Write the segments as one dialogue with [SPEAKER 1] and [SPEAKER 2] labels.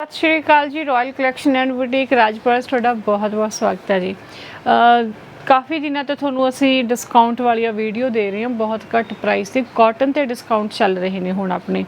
[SPEAKER 1] ਸਤਿ ਸ਼੍ਰੀ ਅਕਾਲ ਜੀ Royal Collection and Boutique Rajpura 'ਚ ਤੁਹਾਡਾ ਬਹੁਤ ਬਹੁਤ ਸਵਾਗਤ ਹੈ ਜੀ। ਕਾਫੀ ਦਿਨਾਂ ਤੋਂ ਤੁਹਾਨੂੰ ਅਸੀਂ ਡਿਸਕਾਊਂਟ ਵਾਲੀਆਂ ਵੀਡੀਓ ਦੇ ਰਹੇ ਹਾਂ, ਬਹੁਤ ਘੱਟ ਪ੍ਰਾਈਸ ਤੇ। ਕਾਟਨ ਤੇ ਡਿਸਕਾਊਂਟ ਚੱਲ ਰਹੇ ਨੇ ਹੁਣ ਆਪਣੇ।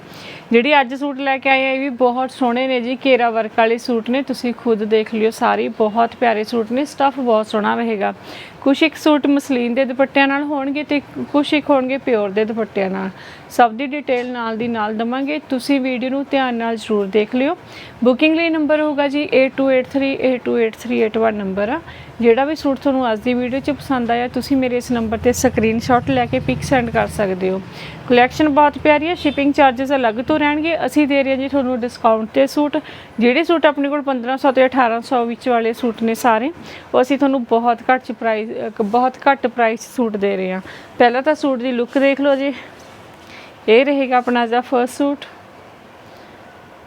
[SPEAKER 1] ਜਿਹੜੀ ਅੱਜ ਸੂਟ ਲੈ ਕੇ ਆਏ ਆ, ਇਹ ਵੀ ਬਹੁਤ ਸੋਹਣੇ ਨੇ ਜੀ, ਘੇਰਾ ਵਰਕ ਵਾਲੇ ਸੂਟ ਨੇ। ਤੁਸੀਂ ਖੁਦ ਦੇਖ ਲਿਓ, ਸਾਰੇ ਬਹੁਤ ਪਿਆਰੇ ਸੂਟ ਨੇ। ਸਟੱਫ ਬਹੁਤ ਸੋਹਣਾ ਰਹੇਗਾ। ਕੁਛ ਇੱਕ ਸੂਟ ਮਸਲੀਨ ਦੇ ਦੁਪੱਟਿਆਂ ਨਾਲ ਹੋਣਗੇ ਤੇ ਕੁਛ ਇੱਕ ਹੋਣਗੇ ਪਿਓਰ ਦੇ ਦੁਪੱਟਿਆਂ ਨਾਲ। ਸਭ ਦੀ ਡਿਟੇਲ ਨਾਲ ਦੀ ਨਾਲ ਦਵਾਂਗੇ। ਤੁਸੀਂ ਵੀਡੀਓ ਨੂੰ ਧਿਆਨ ਨਾਲ ਜ਼ਰੂਰ ਦੇਖ ਲਿਓ। ਬੁਕਿੰਗ ਲਈ ਨੰਬਰ ਹੋਊਗਾ ਜੀ 8283828381 ਨੰਬਰ ਆ। ਜਿਹੜਾ ਵੀ ਸੂਟ ਤੁਹਾਨੂੰ ਅੱਜ ਦੀ ਵੀਡੀਓ 'ਚ ਪਸੰਦ ਆਇਆ, ਤੁਸੀਂ ਮੇਰੇ ਇਸ ਨੰਬਰ ਤੇ ਸਕਰੀਨਸ਼ਾਟ ਲੈ ਕੇ ਪਿਕ ਸੈਂਡ ਕਰ ਸਕਦੇ ਹੋ। ਕਲੈਕਸ਼ਨ ਬਹੁਤ ਪਿਆਰੀ ਹੈ ਸ਼ਿਪਿੰਗ ਚਾਰजेस ਅਲੱਗ ਤੋਂ ਰਹਿਣਗੇ। ਅਸੀਂ ਦੇ ਰਹੇ ਹਾਂ ਜੀ ਤੁਹਾਨੂੰ ਡਿਸਕਾਊਂਟ ਤੇ ਸੂਟ। ਜਿਹੜੇ ਸੂਟ ਆਪਣੇ ਕੋਲ 1500 ਤੇ 1800 ਵਿੱਚ ਵਾਲੇ ਸੂਟ ਨੇ ਸਾਰੇ, ਉਹ ਅਸੀਂ ਤੁਹਾਨੂੰ ਬਹੁਤ ਘੱਟ ਪ੍ਰਾਈਸ ਬਹੁਤ ਘੱਟ ਪ੍ਰਾਈਸ ਸੂਟ ਦੇ ਰਹੇ ਹਾਂ। ਪਹਿਲਾਂ ਤਾਂ ਸੂਟ ਦੀ ਲੁੱਕ ਦੇਖ ਲਓ ਜੀ। ਇਹ ਰਹੇਗਾ ਆਪਣਾ ਦਾ ਫਰਸਟ ਸੂਟ।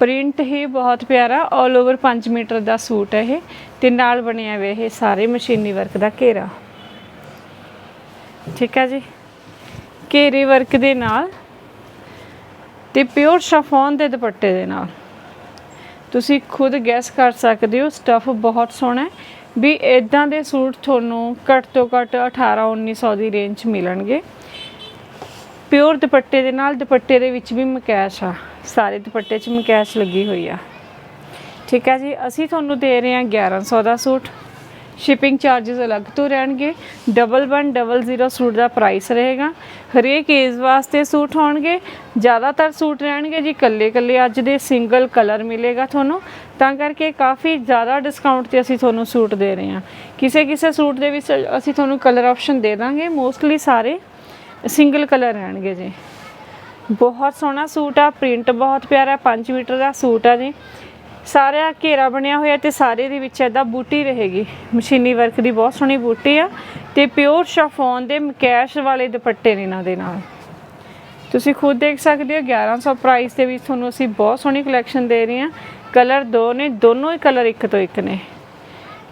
[SPEAKER 1] ਪ੍ਰਿੰਟ ਹੀ ਬਹੁਤ ਪਿਆਰਾ 올 ਓਵਰ 5 ਮੀਟਰ ਦਾ ਸੂਟ ਹੈ ਇਹ, ਤੇ ਨਾਲ ਬਣਿਆ ਹੋਇਆ ਇਹ ਸਾਰੇ ਮਸ਼ੀਨੀ ਵਰਕ ਦਾ ਘੇਰਾ। ਠੀਕ ਹੈ ਜੀ? ਘੇਰੇ ਵਰਕ ਦੇ ਨਾਲ ਤੇ ਪਿਓਰ ਸ਼ਫੋਨ ਦੇ ਦੁਪੱਟੇ ਦੇ ਨਾਲ। ਤੁਸੀਂ ਖੁਦ ਗੈਸ ਕਰ ਸਕਦੇ ਹੋ ਸਟਫ ਬਹੁਤ ਸੋਹਣਾ ਹੈ। ਵੀ ਇਦਾਂ ਦੇ ਸੂਟ ਤੁਹਾਨੂੰ ਘੱਟ ਤੋਂ ਘੱਟ 18 1900 ਦੀ ਰੇਂਜ 'ਚ ਮਿਲਣਗੇ। ਪਿਓਰ ਦੁਪੱਟੇ ਦੇ ਨਾਲ ਦੁਪੱਟੇ ਦੇ ਵਿੱਚ ਵੀ ਮਕੈਸ਼ ਆ। ਸਾਰੇ ਦੁਪੱਟੇ 'ਚ ਮਕੈਸ਼ ਲੱਗੀ ਹੋਈ ਆ। ਠੀਕ ਹੈ ਜੀ, ਅਸੀਂ ਤੁਹਾਨੂੰ ਦੇ ਰਹੇ ਹਾਂ 1100 ਦਾ ਸੂਟ। ਸ਼ਿਪਿੰਗ ਚਾਰजेस ਅਲੱਗ ਤੋਂ ਰਹਿਣਗੇ। 1100 ਸੂਟ ਦਾ ਪ੍ਰਾਈਸ ਰਹੇਗਾ। ਹਰੇਕ ਏਜ ਵਾਸਤੇ ਸੂਟ ਹੋਣਗੇ। ਜ਼ਿਆਦਾਤਰ ਸੂਟ ਰਹਿਣਗੇ ਜੀ ਕੱਲੇ ਕੱਲੇ ਅੱਜ ਦੇ ਸਿੰਗਲ ਕਲਰ ਮਿਲੇਗਾ ਤੁਹਾਨੂੰ। ਤਾਂ ਕਰਕੇ ਕਾਫੀ ਜ਼ਿਆਦਾ ਡਿਸਕਾਊਂਟ ਤੇ ਅਸੀਂ ਤੁਹਾਨੂੰ ਸੂਟ ਦੇ ਰਹੇ ਹਾਂ। ਕਿਸੇ ਕਿਸੇ ਸੂਟ ਦੇ ਵਿੱਚ ਅਸੀਂ ਤੁਹਾਨੂੰ ਕਲਰ ਆਪਸ਼ਨ ਦੇ ਦਾਂਗੇ। ਮੋਸਟਲੀ ਸਾਰੇ ਸਿੰਗਲ ਕਲਰ ਰਹਿਣਗੇ ਜੀ। ਬਹੁਤ ਸੋਹਣਾ ਸੂਟ ਆ, ਪ੍ਰਿੰਟ ਬਹੁਤ ਪਿਆਰਾ 5 ਮੀਟਰ ਦਾ ਸੂਟ ਆ ਜੀ। ਸਾਰਾ ਘੇਰਾ ਬਣਿਆ ਹੋਇਆ ਤੇ ਸਾਰੇ ਦੇ ਵਿੱਚ ਐਦਾ ਬੂਟੀ ਰਹੇਗੀ। ਮਸ਼ੀਨੀ ਵਰਕ ਦੀ ਬਹੁਤ ਸੋਹਣੀ ਬੂਟੀ ਆ ਤੇ ਪਿਓਰ ਸ਼ਫੋਨ ਦੇ ਮਕੈਸ਼ ਵਾਲੇ ਦੁਪੱਟੇ ਨੇ ਇਹਨਾਂ ਦੇ ਨਾਲ। ਤੁਸੀਂ ਖੁਦ ਦੇਖ ਸਕਦੇ ਹੋ 1100 ਪ੍ਰਾਈਸ ਦੇ ਵਿੱਚ ਤੁਹਾਨੂੰ ਅਸੀਂ ਬਹੁਤ ਸੋਹਣੀ ਕਲੈਕਸ਼ਨ ਦੇ ਰਹੇ ਹਾਂ। ਕਲਰ ਦੋ ਨੇ, ਦੋਨੋਂ ਹੀ ਕਲਰ ਇੱਕ ਤੋਂ ਇੱਕ ਨੇ।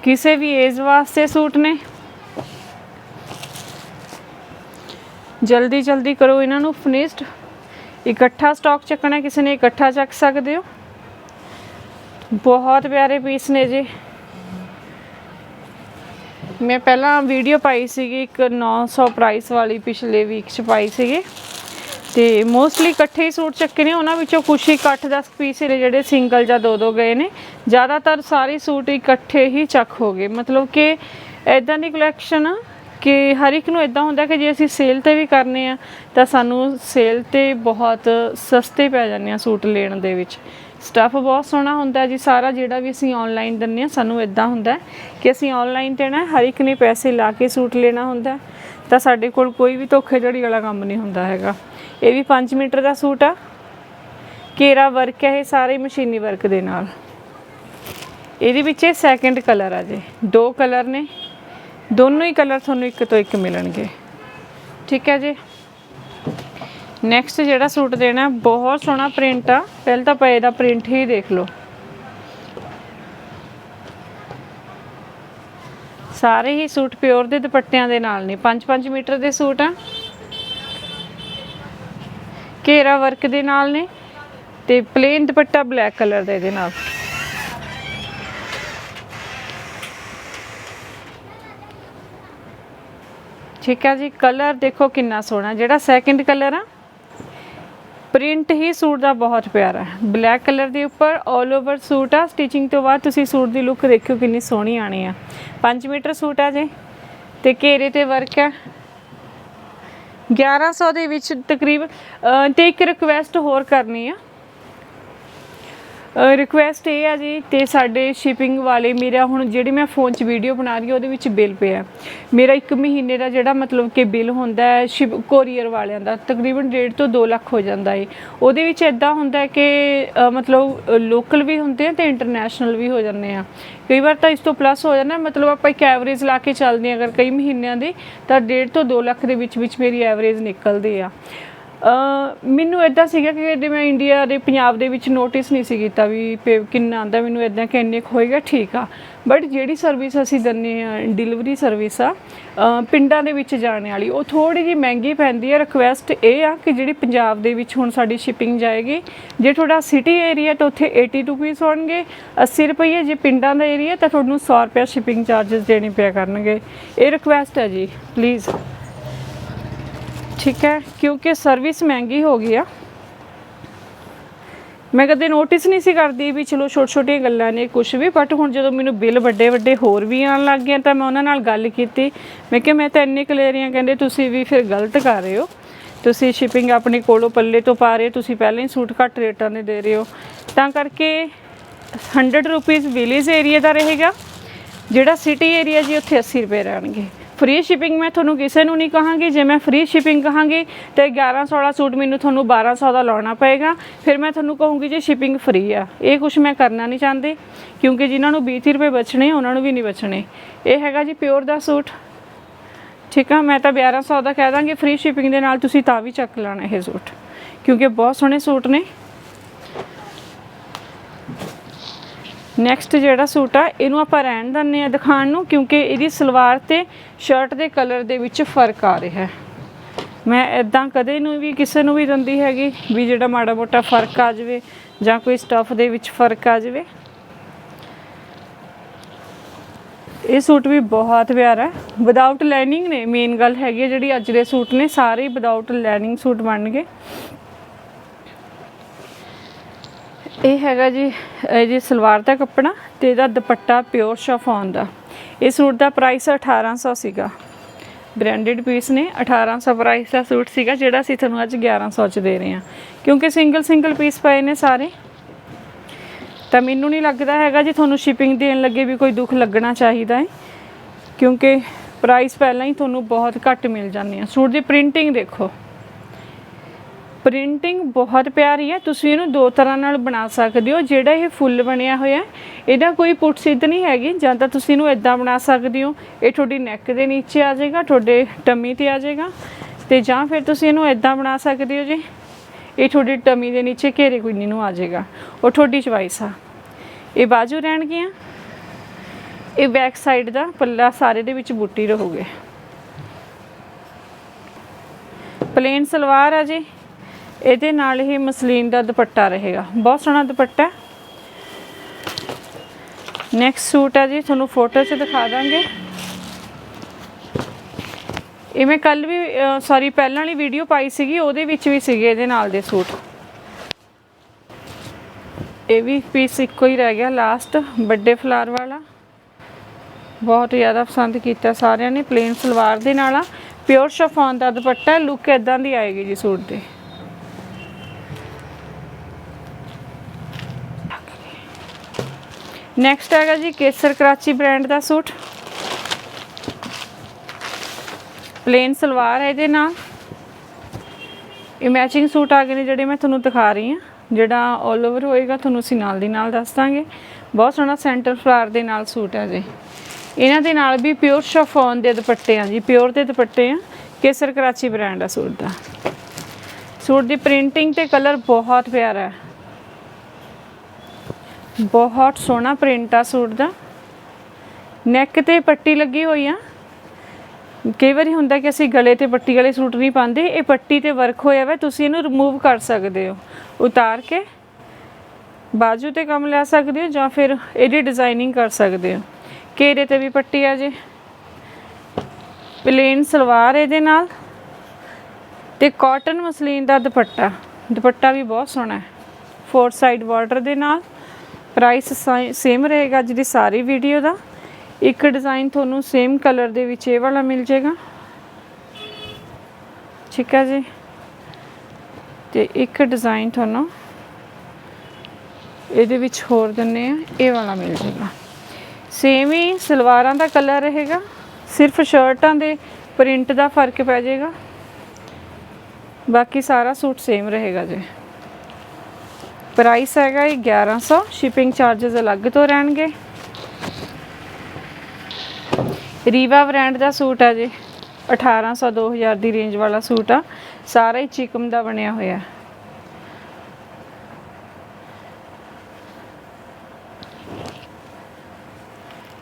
[SPEAKER 1] ਕਿਸੇ ਵੀ ਏਜ ਵਾਸਤੇ ਸੂਟ ਨੇ। ਜਲਦੀ ਜਲਦੀ ਕਰੋ ਇਹਨਾਂ ਨੂੰ ਫਿਨਿਸ਼ਡ। ਇਕੱਠਾ ਸਟਾਕ ਚੱਕਣਾ, ਕਿਸੇ ਨੇ ਇਕੱਠਾ ਚੱਕ ਸਕਦੇ ਹੋ। ਬਹੁਤ ਪਿਆਰੇ ਪੀਸ ਨੇ ਜੀ। ਮੈਂ ਪਹਿਲਾਂ ਵੀਡੀਓ ਪਾਈ ਸੀਗੀ, ਇੱਕ 900 ਪ੍ਰਾਈਸ ਵਾਲੀ ਪਿਛਲੇ ਵੀਕ ਚ ਪਾਈ ਸੀਗੀ। ਤੇ ਮੋਸਟਲੀ ਇਕੱਠੇ ਹੀ ਸੂਟ ਚੱਕੇ ਨੇ, ਉਹਨਾਂ ਵਿੱਚੋਂ ਕੁਛ ਹੀ 8-10 ਪੀਸ ਨੇ ਜਿਹੜੇ ਸਿੰਗਲ ਜਾਂ ਦੋ ਦੋ ਗਏ ਨੇ। ਜ਼ਿਆਦਾਤਰ ਸਾਰੇ ਸੂਟ ਇਕੱਠੇ ਹੀ ਚੱਕ ਹੋ ਗਏ। ਮਤਲਬ ਕਿ ਐਦਾਂ ਦੀ ਕਲੈਕਸ਼ਨ ਕਿ ਹਰ ਇੱਕ ਨੂੰ ਇਦਾਂ ਹੁੰਦਾ ਕਿ ਜੇ ਅਸੀਂ ਸੇਲ ਤੇ ਵੀ ਕਰਨੇ ਆ, ਤਾਂ ਸਾਨੂੰ ਸੇਲ ਤੇ ਬਹੁਤ ਸਸਤੇ ਪੈ ਜਾਂਦੇ ਆ ਸੂਟ ਲੈਣ ਦੇ ਵਿੱਚ। ਸਟੱਫ ਬਹੁਤ ਸੋਹਣਾ ਹੁੰਦਾ ਜੀ, ਸਾਰਾ ਜਿਹੜਾ ਵੀ ਅਸੀਂ ਆਨਲਾਈਨ ਦਿੰਨੇ ਆ, ਸਾਨੂੰ ਇਦਾਂ ਹੁੰਦਾ ਕਿ ਅਸੀਂ ਆਨਲਾਈਨ ਤੇ ਨਾ ਹਰ ਇੱਕ ਨੇ ਪੈਸੇ ਲਾ ਕੇ ਸੂਟ ਲੈਣਾ ਹੁੰਦਾ, ਤਾਂ ਸਾਡੇ ਕੋਲ ਕੋਈ ਵੀ ਧੋਖੇਧੜੀ ਵਾਲਾ ਕੰਮ ਨਹੀਂ ਹੁੰਦਾ ਹੈਗਾ। ਇਹ ਵੀ 5 ਮੀਟਰ ਦਾ ਸੂਟ ਆ। ਕੇਰਾ ਵਰਕ ਹੈ ਇਹ, ਸਾਰੇ ਮਸ਼ੀਨੀ ਵਰਕ ਦੇ ਨਾਲ। ਇਹਦੇ ਵਿੱਚ ਇਹ ਸੈਕੰਡ ਕਲਰ ਆ ਜੀ। ਦੋ ਕਲਰ ਨੇ। ਦੋਨੋਂ ਹੀ ਕਲਰ ਤੁਹਾਨੂੰ ਇੱਕ ਤੋਂ ਇੱਕ ਮਿਲਣਗੇ। ਠੀਕ ਹੈ ਜੀ? ਨੈਕਸਟ ਜਿਹੜਾ ਸੂਟ ਦੇਣਾ, ਬਹੁਤ ਸੋਹਣਾ ਪ੍ਰਿੰਟ ਆ। ਪਹਿਲਾਂ ਤਾਂ ਪਏ ਦਾ ਪ੍ਰਿੰਟ ਹੀ ਦੇਖ ਲਓ। ਸਾਰੇ ਹੀ ਸੂਟ ਪਿਓਰ ਦੇ ਦੁਪੱਟਿਆਂ ਦੇ ਨਾਲ ਨੇ। 5-5 ਮੀਟਰ ਦੇ ਸੂਟ ਆ। ਘੇਰਾ ਵਰਕ ਦੇ ਨਾਲ ਨੇ ਤੇ ਪਲੇਨ ਦੁਪੱਟਾ ਬਲੈਕ ਕਲਰ ਦਾ ਇਹਦੇ ਨਾਲ। ਠੀਕ ਹੈ ਜੀ ਕਲਰ ਦੇਖੋ ਕਿੰਨਾ ਸੋਹਣਾ, ਜਿਹੜਾ ਸੈਕੰਡ ਕਲਰ ਆ ਪ੍ਰਿੰਟ ਹੀ ਸੂਟ ਦਾ ਬਹੁਤ ਪਿਆਰਾ ਹੈ। ਬਲੈਕ ਕਲਰ ਦੇ ਉੱਪਰ 올 ਓਵਰ ਸੂਟ ਆ ਸਟਿਚਿੰਗ ਤੋਂ ਬਾਅਦ ਤੁਸੀਂ ਸੂਟ ਦੀ ਲੁੱਕ ਦੇਖਿਓ ਕਿੰਨੀ ਸੋਹਣੀ ਆਣੀ ਆ। 5 ਮੀਟਰ ਸੂਟ ਆ ਜੇ, ਤੇ ਘੇਰੇ ਤੇ ਵਰਕ ਆ 1100 ਦੇ ਵਿੱਚ ਤਕਰੀਬਨ ਅਹ, ਤੇ ਇੱਕ ਰਿਕੁਐਸਟ ਹੋਰ ਕਰਨੀ ਆ। ਰਿਕੁਐਸਟ ਇਹ ਆ ਜੀ ਤੇ ਸਾਡੇ ਸ਼ਿਪਿੰਗ ਵਾਲੇ, ਮੇਰਾ ਹੁਣ ਜਿਹੜੀ ਮੈਂ ਫੋਨ 'ਚ ਵੀਡੀਓ ਬਣਾ ਰਹੀ ਹਾਂ, ਉਹਦੇ ਵਿੱਚ ਬਿੱਲ ਪਿਆ। ਮੇਰਾ 1 ਮਹੀਨੇ ਦਾ ਜਿਹੜਾ ਮਤਲਬ ਕਿ ਬਿੱਲ ਹੁੰਦਾ ਹੈ ਸ਼ਿਪ ਕੋਰੀਅਰ ਵਾਲਿਆਂ ਦਾ, ਤਕਰੀਬਨ 1.5 ਤੋਂ 2 ਲੱਖ ਹੋ ਜਾਂਦਾ ਏ। ਉਹਦੇ ਵਿੱਚ ਇਦਾਂ ਹੁੰਦਾ ਕਿ ਮਤਲਬ ਲੋਕਲ ਵੀ ਹੁੰਦੇ ਆ ਤੇ ਇੰਟਰਨੈਸ਼ਨਲ ਵੀ ਹੋ ਜਾਂਦੇ ਆ। ਕਈ ਵਾਰ ਤਾਂ ਇਸ ਤੋਂ ਪਲੱਸ ਹੋ ਜਾਂਦਾ, ਮਤਲਬ ਆਪਾਂ ਇੱਕ ਐਵਰੇਜ ਲਾ ਕੇ ਚੱਲਦੇ ਹਾਂ, ਅਗਰ ਕਈ ਮਹੀਨਿਆਂ ਦੀ, ਤਾਂ 1.5 ਤੋਂ 2 ਲੱਖ ਦੇ ਵਿੱਚ ਵਿੱਚ ਮੇਰੀ ਐਵਰੇਜ ਨਿਕਲਦੀ ਆ। ਮੈਨੂੰ ਇਦਾਂ ਸੀਗਾ ਕਿ ਜੇ ਮੈਂ ਇੰਡੀਆ ਦੇ, ਪੰਜਾਬ ਦੇ ਵਿੱਚ ਨੋਟਿਸ ਨਹੀਂ ਸੀ ਕੀਤਾ ਵੀ ਪੇ ਕਿੰਨਾ ਆਂਦਾ ਮੈਨੂੰ ਇਦਾਂ ਕਿ ਇੰਨੇ ਕੁ ਹੋਏਗਾ ਠੀਕ ਆ। ਬਟ ਜਿਹੜੀ ਸਰਵਿਸ ਅਸੀਂ ਦਿੰਦੇ ਆ ਡਿਲੀਵਰੀ ਸਰਵਿਸ ਆ ਪਿੰਡਾਂ ਦੇ ਵਿੱਚ ਜਾਣ ਵਾਲੀ, ਉਹ ਥੋੜੀ ਜਿਹੀ ਮਹਿੰਗੀ ਪੈਂਦੀ ਹੈ ਰਿਕੁਐਸਟ ਇਹ ਆ ਕਿ ਜਿਹੜੀ ਪੰਜਾਬ ਦੇ ਵਿੱਚ ਹੁਣ ਸਾਡੀ ਸ਼ਿਪਿੰਗ ਜਾਏਗੀ, ਜੇ ਤੁਹਾਡਾ ਸਿਟੀ ਏਰੀਆ ਤਾਂ ਉੱਥੇ 80 ਰੁਪੀਸ ਹੋਣਗੇ। 80 ਰੁਪਏ ਜੇ ਪਿੰਡਾਂ ਦਾ ਏਰੀਆ ਤਾਂ ਤੁਹਾਨੂੰ 100 ਰੁਪਏ ਸ਼ਿਪਿੰਗ ਚਾਰजेस ਦੇਣੇ ਪਿਆ ਕਰਨਗੇ। ਇਹ ਰਿਕੁਐਸਟ ਹੈ ਜੀ ਪਲੀਜ਼ ਠੀਕ ਹੈ ਕਿਉਂਕਿ ਸਰਵਿਸ ਮਹਿੰਗੀ ਹੋ ਗਈ ਆ। ਮੈਂ ਕਦੇ ਨੋਟਿਸ ਨਹੀਂ ਸੀ ਕਰਦੀ ਵੀ ਚਲੋ ਛੋਟ ਛੋਟੀਆਂ ਗੱਲਾਂ ਨੇ ਕੁਝ ਵੀ ਬਟ ਹੁਣ ਜਦੋਂ ਮੈਨੂੰ ਬਿੱਲ ਵੱਡੇ ਵੱਡੇ ਹੋਰ ਵੀ ਆਉਣ ਲੱਗ ਗਏ ਤਾਂ ਮੈਂ ਉਹਨਾਂ ਨਾਲ ਗੱਲ ਕੀਤੀ। ਮੈਂ ਕਿਹਾ ਮੈਂ ਤਾਂ ਇੰਨੇ ਕਲੇਰੀਆਂ ਕਹਿੰਦੇ ਤੁਸੀਂ ਵੀ ਫਿਰ ਗਲਤ ਕਰ ਰਹੇ ਹੋ। ਤੁਸੀਂ ਸ਼ਿਪਿੰਗ ਆਪਣੇ ਕੋਲੋਂ ਪੱਲੇ ਤੋਂ ਪਾ ਰਹੇ ਹੋ, ਤੁਸੀਂ ਪਹਿਲਾਂ ਹੀ ਸੂਟ ਘੱਟ ਰੇਟਾਂ ਦੇ ਦੇ ਰਹੇ ਹੋ। ਤਾਂ ਕਰਕੇ 100 ਰੁਪੀਸ ਵਿਲੇਜ ਏਰੀਆ ਦਾ ਰਹੇਗਾ ਜਿਹੜਾ ਸਿਟੀ ਏਰੀਆ ਜੀ ਉੱਥੇ 80 ਰੁਪਏ ਰਹਿਣਗੇ। ਫ੍ਰੀ ਸ਼ਿਪਿੰਗ ਮੈਂ ਤੁਹਾਨੂੰ ਕਿਸੇ ਨੂੰ ਨਹੀਂ ਕਹਾਂਗੀ, ਜੇ ਮੈਂ ਫ੍ਰੀ ਸ਼ਿਪਿੰਗ ਕਹਾਂਗੀ, ਤੇ 1100 ਵਾਲਾ ਸੂਟ ਮੈਨੂੰ ਤੁਹਾਨੂੰ 1200 ਦਾ ਲਾਉਣਾ ਪਏਗਾ। ਫਿਰ ਮੈਂ ਤੁਹਾਨੂੰ ਕਹੂੰਗੀ ਜੇ ਸ਼ਿਪਿੰਗ ਫ੍ਰੀ ਆ। ਇਹ ਕੁਝ ਮੈਂ ਕਰਨਾ ਨਹੀਂ ਚਾਹੁੰਦੀ, ਕਿਉਂਕਿ ਜਿਨ੍ਹਾਂ ਨੂੰ 20 ਰੁਪਏ ਬਚਣੇ, ਉਹਨਾਂ ਨੂੰ ਵੀ ਨਹੀਂ ਬਚਣੇ। ਇਹ ਹੈਗਾ ਜੀ ਪਿਓਰ ਦਾ ਸੂਟ। ਠੀਕ ਆ, ਮੈਂ ਤਾਂ 1200 ਦਾ ਕਹਿ ਦਾਂਗੀ ਫ੍ਰੀ ਸ਼ਿਪਿੰਗ ਦੇ ਨਾਲ ਤੁਸੀਂ ਤਾਂ ਵੀ ਚੱਕ ਲੈਣਾ ਇਹ ਸੂਟ। ਕਿਉਂਕਿ ਬਹੁਤ ਸੋਹਣੇ ਸੂਟ ਨੇ। ਨੈਕਸਟ ਜਿਹੜਾ ਸੂਟ ਆ, ਇਹਨੂੰ ਆਪਾਂ ਰਹਿਣ ਦਿੰਦੇ ਆ ਦਿਖਾਣ ਨੂੰ, ਕਿਉਂਕਿ ਇਹਦੀ ਸਲਵਾਰ ਤੇ ਸ਼ਰਟ ਦੇ ਕਲਰ ਦੇ ਵਿੱਚ ਫ਼ਰਕ ਆ ਰਿਹਾ ਹੈ। ਮੈਂ ਇਦਾਂ ਕਦੇ ਨੂੰ ਵੀ ਕਿਸੇ ਨੂੰ ਵੀ ਦਿੰਦੀ ਹੈਗੀ ਵੀ ਜਿਹੜਾ ਮਾੜਾ ਮੋਟਾ ਫ਼ਰਕ ਆ ਜਾਵੇ ਜਾਂ ਕੋਈ ਸਟਫ ਦੇ ਵਿੱਚ ਫ਼ਰਕ ਆ ਜਾਵੇ। ਇਹ ਸੂਟ ਵੀ ਬਹੁਤ ਪਿਆਰਾ ਹੈ। ਵਿਦਆਊਟ ਲਾਈਨਿੰਗ ਨੇ ਮੇਨ ਗੱਲ ਹੈਗੀ ਹੈ ਜਿਹੜੀ ਅੱਜ ਦੇ ਸੂਟ ਨੇ, ਸਾਰੇ ਵਿਦਆਊਟ ਲਾਈਨਿੰਗ ਸੂਟ ਬਣ ਗਏ ਇਹ ਹੈਗਾ ਜੀ, ਇਹ ਜੀ ਸਲਵਾਰ ਦਾ ਕੱਪੜਾ ਤੇ ਇਹਦਾ ਦੁਪੱਟਾ ਪਿਓਰ ਸ਼ਫੌਨ ਦਾ। ਇਹ ਸੂਟ ਦਾ ਪ੍ਰਾਈਸ 1800 ਸੀਗਾ। ਬ੍ਰਾਂਡਡ ਪੀਸ ਨੇ 1800 ਪ੍ਰਾਈਸ ਦਾ ਸੂਟ ਸੀਗਾ, ਜਿਹੜਾ ਅਸੀਂ ਤੁਹਾਨੂੰ ਅੱਜ 1100 ਚ ਦੇ ਰਹੇ ਹਾਂ। ਕਿਉਂਕਿ ਸਿੰਗਲ ਸਿੰਗਲ ਪੀਸ ਪਏ ਨੇ ਸਾਰੇ। ਤਾਂ ਮੈਨੂੰ ਨਹੀਂ ਲੱਗਦਾ ਹੈਗਾ ਜੀ ਤੁਹਾਨੂੰ ਸ਼ਿਪਿੰਗ ਦੇਣ ਲੱਗੇ ਵੀ ਕੋਈ ਦੁੱਖ ਲੱਗਣਾ ਚਾਹੀਦਾ ਹੈ। ਕਿਉਂਕਿ ਪ੍ਰਾਈਸ ਪਹਿਲਾਂ ਹੀ ਤੁਹਾਨੂੰ ਬਹੁਤ ਘੱਟ ਮਿਲ ਜਾਂਦੇ ਆ। ਸੂਟ ਦੀ ਪ੍ਰਿੰਟਿੰਗ ਦੇਖੋ। ਪ੍ਰਿੰਟਿੰਗ ਬਹੁਤ ਪਿਆਰੀ ਹੈ। ਤੁਸੀਂ ਇਹਨੂੰ ਦੋ ਤਰ੍ਹਾਂ ਨਾਲ ਬਣਾ ਸਕਦੇ ਹੋ। ਜਿਹੜਾ ਇਹ ਫੁੱਲ ਬਣਿਆ ਹੋਇਆ ਇਹਦਾ ਕੋਈ ਪੁੱਟ ਸਿੱਧ ਨਹੀਂ ਹੈਗੀ। ਜਾਂ ਤਾਂ ਤੁਸੀਂ ਇਹਨੂੰ ਇਦਾਂ ਬਣਾ ਸਕਦੇ ਹੋ। ਇਹ ਤੁਹਾਡੀ ਨੈਕ ਦੇ ਨੀਚੇ ਆ ਜਾਏਗਾ, ਤੁਹਾਡੇ ਟਮੀ ਤੇ ਆ ਜਾਏਗਾ। ਤੇ ਜਾਂ ਫਿਰ ਤੁਸੀਂ ਇਹਨੂੰ ਇਦਾਂ ਬਣਾ ਸਕਦੇ ਹੋ ਜੀ, ਇਹ ਤੁਹਾਡੀ ਟਮੀ ਦੇ ਨੀਚੇ ਘੇਰੇ ਕੁੰਨੀ ਨੂੰ ਆ ਜਾਏਗਾ। ਉਹ ਤੁਹਾਡੀ ਚੁਆਇਸ ਆ। ਇਹ ਬਾਜੂ ਰਹਿਣਗੀਆਂ ਇਹ ਬੈਕ ਸਾਈਡ ਦਾ ਪੱਲਾ ਸਾਰੇ ਦੇ ਵਿੱਚ ਬੂਟੀ ਰਹੂਗੇ। ਪਲੇਨ ਸਲਵਾਰ ਆ ਜੀ। ਇਹਦੇ ਨਾਲ ਹੀ ਮਸਲੀਨ ਦਾ ਦੁਪੱਟਾ ਰਹੇਗਾ। ਬਹੁਤ ਸੋਹਣਾ ਦੁਪੱਟਾ ਨੈਕਸਟ ਸੂਟ ਹੈ ਜੀ, ਤੁਹਾਨੂੰ ਫੋਟੋ 'ਚ ਦਿਖਾ ਦਾਂਗੇ। ਇਹ ਮੈਂ ਕੱਲ ਵੀ ਸੌਰੀ ਪਹਿਲਾਂ ਵਾਲੀ ਵੀਡੀਓ ਪਾਈ ਸੀਗੀ, ਉਹਦੇ ਵਿੱਚ ਵੀ ਸੀਗੇ ਇਹਦੇ ਨਾਲ ਦੇ ਸੂਟ। ਇਹ ਵੀ ਪੀਸ ਇੱਕੋ ਹੀ ਰਹਿ ਗਿਆ ਲਾਸਟ ਵੱਡੇ ਫਲਾਰ ਵਾਲਾ। ਬਹੁਤ ਜ਼ਿਆਦਾ ਪਸੰਦ ਕੀਤਾ ਸਾਰਿਆਂ ਨੇ ਪਲੇਨ ਸਲਵਾਰ ਦੇ ਨਾਲ ਆ। ਪਿਓਰ ਸ਼ਫਾਨ ਦਾ ਦੁਪੱਟਾ ਲੁੱਕ ਇਦਾਂ ਦੀ ਆਏਗੀ ਜੀ ਸੂਟ ਦੇ। ਨੈਕਸਟ ਹੈਗਾ ਜੀ ਕੇਸਰ ਕਰਾਚੀ ਬ੍ਰਾਂਡ ਦਾ ਸੂਟ। ਪਲੇਨ ਸਲਵਾਰ ਹੈ ਇਹਦੇ ਨਾਲ। ਇਹ ਮੈਚਿੰਗ ਸੂਟ ਆ ਗਏ ਨੇ ਜਿਹੜੇ ਮੈਂ ਤੁਹਾਨੂੰ ਦਿਖਾ ਰਹੀ ਹਾਂ। ਜਿਹੜਾ 올 ਓਵਰ ਹੋਏਗਾ, ਤੁਹਾਨੂੰ ਅਸੀਂ ਨਾਲ ਦੀ ਨਾਲ ਦੱਸ ਦਾਂਗੇ। ਬਹੁਤ ਸੋਹਣਾ ਸੈਂਟਰ ਫਲਾਰ ਦੇ ਨਾਲ ਸੂਟ ਹੈ ਜੀ। ਇਹਨਾਂ ਦੇ ਨਾਲ ਵੀ ਪਿਓਰ ਸ਼ਫੋਨ ਦੇ ਦੁਪੱਟੇ ਆ ਜੀ ਪਿਓਰ ਦੇ ਦੁਪੱਟੇ ਆ। ਕੇਸਰ ਕਰਾਚੀ ਬ੍ਰਾਂਡ ਆ ਸੂਟ ਦਾ। ਸੂਟ ਦੀ ਪ੍ਰਿੰਟਿੰਗ ਤੇ ਕਲਰ ਬਹੁਤ ਪਿਆਰਾ ਹੈ। ਬਹੁਤ ਸੋਹਣਾ ਪ੍ਰਿੰਟ ਆ ਸੂਟ ਦਾ। ਨੈਕ ਤੇ ਪੱਟੀ ਲੱਗੀ ਹੋਈ ਆ। ਕਈ ਵਾਰੀ ਹੁੰਦਾ ਕਿ ਅਸੀਂ ਗਲੇ ਤੇ ਪੱਟੀ ਵਾਲੇ ਸੂਟ ਨਹੀਂ ਪਾਉਂਦੇ, ਇਹ ਪੱਟੀ ਤੇ ਵਰਕ ਹੋਇਆ ਵਾ, ਤੁਸੀਂ ਇਹਨੂੰ ਰਿਮੂਵ ਕਰ ਸਕਦੇ ਹੋ। ਉਤਾਰ ਕੇ ਬਾਜੂ ਤੇ ਕੰਮ ਲੈ ਸਕਦੇ ਹੋ ਜਾਂ ਫਿਰ ਇਹਦੀ ਡਿਜ਼ਾਈਨਿੰਗ ਕਰ ਸਕਦੇ ਹੋ। ਘੇਰੇ ਤੇ ਵੀ ਪੱਟੀ ਆ ਜੇ। ਪਲੇਨ ਸਲਵਾਰ ਇਹਦੇ ਨਾਲ ਤੇ ਕਾਟਨ ਮਸਲੀਨ ਦਾ ਦੁਪੱਟਾ। ਦੁਪੱਟਾ ਵੀ ਬਹੁਤ ਸੋਹਣਾ ਹੈ। ਫੋਰ ਸਾਈਡ ਬਾਰਡਰ ਦੇ ਨਾਲ। ਪ੍ਰਾਈਸ ਸੇਮ ਰਹੇਗਾ ਜਿਹੜੀ ਸਾਰੀ ਵੀਡੀਓ ਦਾ। ਇੱਕ ਡਿਜ਼ਾਈਨ ਤੁਹਾਨੂੰ ਸੇਮ ਕਲਰ ਦੇ ਵਿੱਚ ਇਹ ਵਾਲਾ ਮਿਲ ਜਾਏਗਾ। ਠੀਕ ਹੈ ਜੀ। ਤੇ ਇੱਕ ਡਿਜ਼ਾਈਨ ਤੁਹਾਨੂੰ ਇਹਦੇ ਵਿੱਚ ਹੋਰ ਦਿੰਨੇ ਆ, ਇਹ ਵਾਲਾ ਮਿਲ ਜਾਏਗਾ। ਸੇਮ ਹੀ ਸਲਵਾਰਾਂ ਦਾ ਕਲਰ ਰਹੇਗਾ। ਸਿਰਫ ਸ਼ਰਟਾਂ ਦੇ ਪ੍ਰਿੰਟ ਦਾ ਫ਼ਰਕ ਪੈ ਜਾਏਗਾ। ਬਾਕੀ ਸਾਰਾ ਸੂਟ ਸੇਮ ਰਹੇਗਾ ਜੀ। ਪ੍ਰਾਈਸ ਹੈਗਾ ਇਹ 1100 ਸ਼ਿਪਿੰਗ ਚਾਰजेस ਅਲੱਗ ਤੋਂ ਰਹਿਣਗੇ। ਰੀਵਾ ਬ੍ਰਾਂਡ ਦਾ ਸੂਟ ਆ ਜੀ। 1800 2000 ਦੀ ਰੇਂਜ ਵਾਲਾ ਸੂਟ ਆ। ਸਾਰਾ ਹੀ ਚਿਕਮ ਦਾ ਬਣਿਆ ਹੋਇਆ।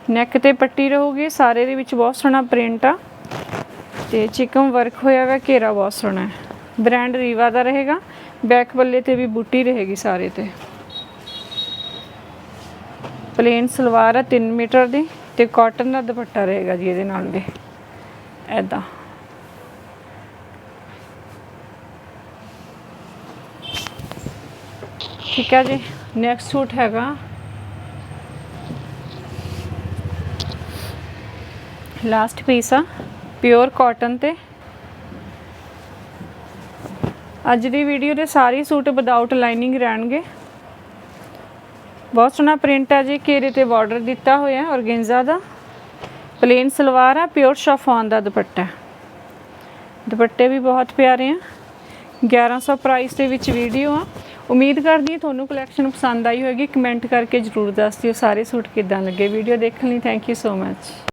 [SPEAKER 1] ਨੈਕ ਤੇ ਪੱਟੀ ਰਹੂਗੀ। ਸਾਰੇ ਦੇ ਵਿੱਚ ਬਹੁਤ ਸੋਹਣਾ ਪ੍ਰਿੰਟ ਆ। ਤੇ ਚਿਕਮ ਵਰਕ ਹੋਇਆ ਹੋਇਆ ਘੇਰਾ ਬਹੁਤ ਸੋਹਣਾ ਹੈ। ਬ੍ਰਾਂਡ ਰੀਵਾ ਦਾ ਰਹੇਗਾ। ਬੈਕ ਬੱਲੇ ਤੇ ਵੀ ਬੂਟੀ ਰਹੇਗੀ ਸਾਰੇ ਤੇ। ਪਲੇਨ ਸਲਵਾਰ ਆ 3 ਮੀਟਰ ਦੀ ਤੇ ਕਾਟਨ ਦਾ ਦੁਪੱਟਾ ਰਹੇਗਾ ਜੀ ਇਹਦੇ ਨਾਲ ਵੀ। ਐਦਾਂ ਠੀਕ ਹੈ ਜੀ। ਨੈਕਸਟ ਸੂਟ ਹੈਗਾ। ਲਾਸਟ ਪੀਸ ਆ ਪਿਓਰ ਕਾਟਨ ਤੇ। ਅੱਜ ਦੀ ਵੀਡੀਓ ਦੇ ਸਾਰੇ ਸੂਟ ਵਿਦਆਊਟ ਲਾਈਨਿੰਗ ਰਹਿਣਗੇ। ਬਹੁਤ ਸੋਹਣਾ ਪ੍ਰਿੰਟ ਹੈ ਜੀ, ਘੇਰੇ ਤੇ ਬਾਰਡਰ ਦਿੱਤਾ ਹੋਇਆ ਔਰਗेन्जा ਦਾ। ਪਲੇਨ ਸਲਵਾਰ ਆ ਪਿਓਰ ਸ਼ਫਾਨ ਦਾ ਦੁਪੱਟਾ। ਦੁਪੱਟੇ ਵੀ ਬਹੁਤ ਪਿਆਰੇ ਆ। 1100 ਪ੍ਰਾਈਸ ਦੇ ਵਿੱਚ ਵੀਡੀਓ ਆ। ਉਮੀਦ ਕਰਦੀ ਹਾਂ ਤੁਹਾਨੂੰ ਕਲੈਕਸ਼ਨ ਪਸੰਦ ਆਈ ਹੋਵੇਗੀ ਕਮੈਂਟ ਕਰਕੇ ਜਰੂਰ ਦੱਸ ਦਿਓ ਸਾਰੇ ਸੂਟ ਕਿੱਦਾਂ ਲੱਗੇ। ਵੀਡੀਓ ਦੇਖਣ ਲਈ ਥੈਂਕ ਯੂ ਸੋ ਮੱਚ